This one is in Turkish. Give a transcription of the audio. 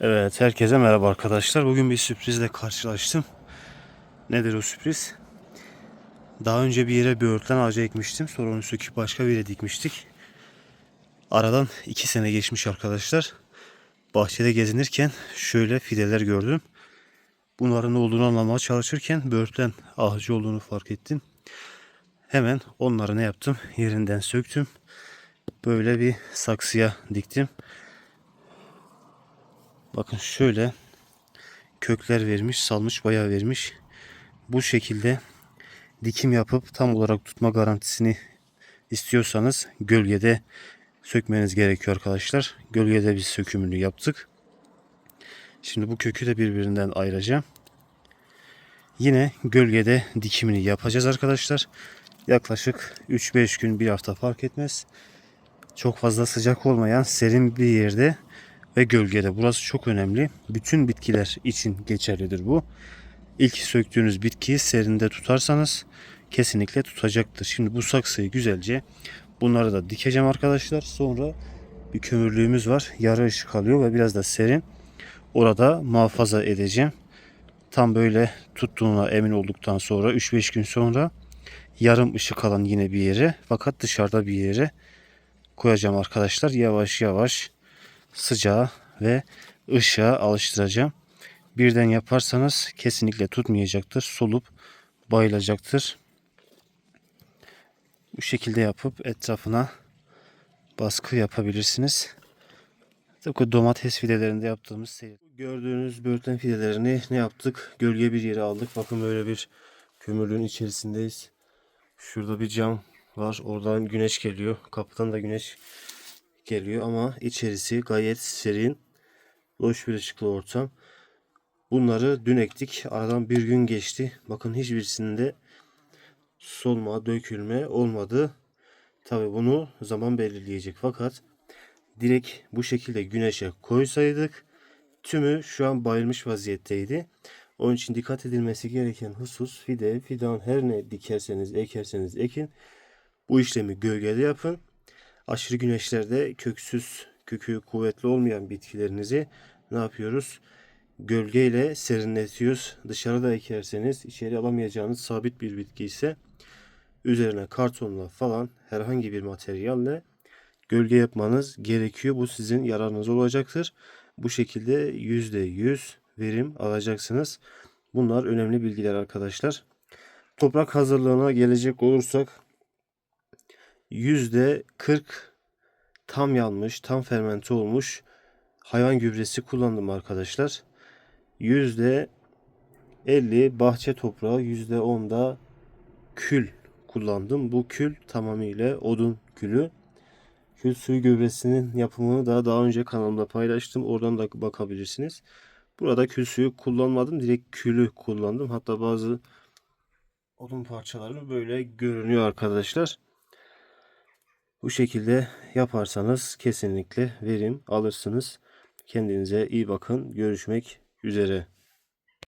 Evet, herkese merhaba arkadaşlar. Bugün bir sürprizle karşılaştım. Nedir o sürpriz? Daha önce bir yere böğürtlen ağacı ekmiştim. Sonra onu söküp başka bir yere dikmiştik. Aradan iki sene geçmiş arkadaşlar. Bahçede gezinirken şöyle fideler gördüm. Bunların ne olduğunu anlamaya çalışırken böğürtlen ağacı olduğunu fark ettim. Hemen onları ne yaptım? Yerinden söktüm. Böyle bir saksıya diktim. Bakın şöyle kökler vermiş, salmış bayağı vermiş. Bu şekilde dikim yapıp tam olarak tutma garantisini istiyorsanız gölgede sökmeniz gerekiyor arkadaşlar. Gölgede biz sökümünü yaptık. Şimdi bu kökü de birbirinden ayıracağım. Yine gölgede dikimini yapacağız arkadaşlar. Yaklaşık 3-5 gün bir hafta fark etmez. Çok fazla sıcak olmayan serin bir yerde ve gölgede. Burası çok önemli. Bütün bitkiler için geçerlidir bu. İlk söktüğünüz bitkiyi serinde tutarsanız kesinlikle tutacaktır. Şimdi bu saksıyı güzelce bunları da dikeceğim arkadaşlar. Sonra bir kömürlüğümüz var. Yarı ışık alıyor ve biraz da serin. Orada muhafaza edeceğim. Tam böyle tuttuğuna emin olduktan sonra 3-5 gün sonra yarım ışık alan yine bir yere fakat dışarıda bir yere koyacağım arkadaşlar. Yavaş yavaş sıcağa ve ışığa alıştıracağım. Birden yaparsanız kesinlikle tutmayacaktır. Solup bayılacaktır. Bu şekilde yapıp etrafına baskı yapabilirsiniz. Tıpkı domates fidelerinde yaptığımız seyir. Gördüğünüz böğürtlen fidelerini ne yaptık? Gölge bir yere aldık. Bakın böyle bir kömürlüğün içerisindeyiz. Şurada bir cam var. Oradan güneş geliyor. Kapıdan da güneş geliyor ama içerisi gayet serin. Loş bir ışıklı ortam. Bunları dün ektik. Aradan bir gün geçti. Bakın hiçbirisinde solma, dökülme olmadı. Tabi bunu zaman belirleyecek. Fakat direkt bu şekilde güneşe koysaydık tümü şu an bayılmış vaziyetteydi. Onun için dikkat edilmesi gereken husus fide, fidan her ne dikerseniz, ekerseniz ekin. Bu işlemi gölgede yapın aşırı güneşlerde köksüz, kökü kuvvetli olmayan bitkilerinizi ne yapıyoruz? Gölgeyle serinletiyoruz. Dışarıda ekerseniz içeri alamayacağınız sabit bir bitki ise üzerine kartonla falan herhangi bir materyalle gölge yapmanız gerekiyor. Bu sizin yararınız olacaktır. Bu şekilde %100 verim alacaksınız. Bunlar önemli bilgiler arkadaşlar. Toprak hazırlığına gelecek olursak yüzde 40 tam yanmış, tam fermente olmuş hayvan gübresi kullandım arkadaşlar. Yüzde 50 bahçe toprağı, yüzde 10 da kül kullandım. Bu kül tamamıyla odun külü. Kül suyu gübresinin yapımını da daha önce kanalımda paylaştım. Oradan da bakabilirsiniz. Burada kül suyu kullanmadım. Direkt külü kullandım. Hatta bazı odun parçaları böyle görünüyor arkadaşlar. Bu şekilde yaparsanız kesinlikle verim alırsınız. Kendinize iyi bakın. Görüşmek üzere.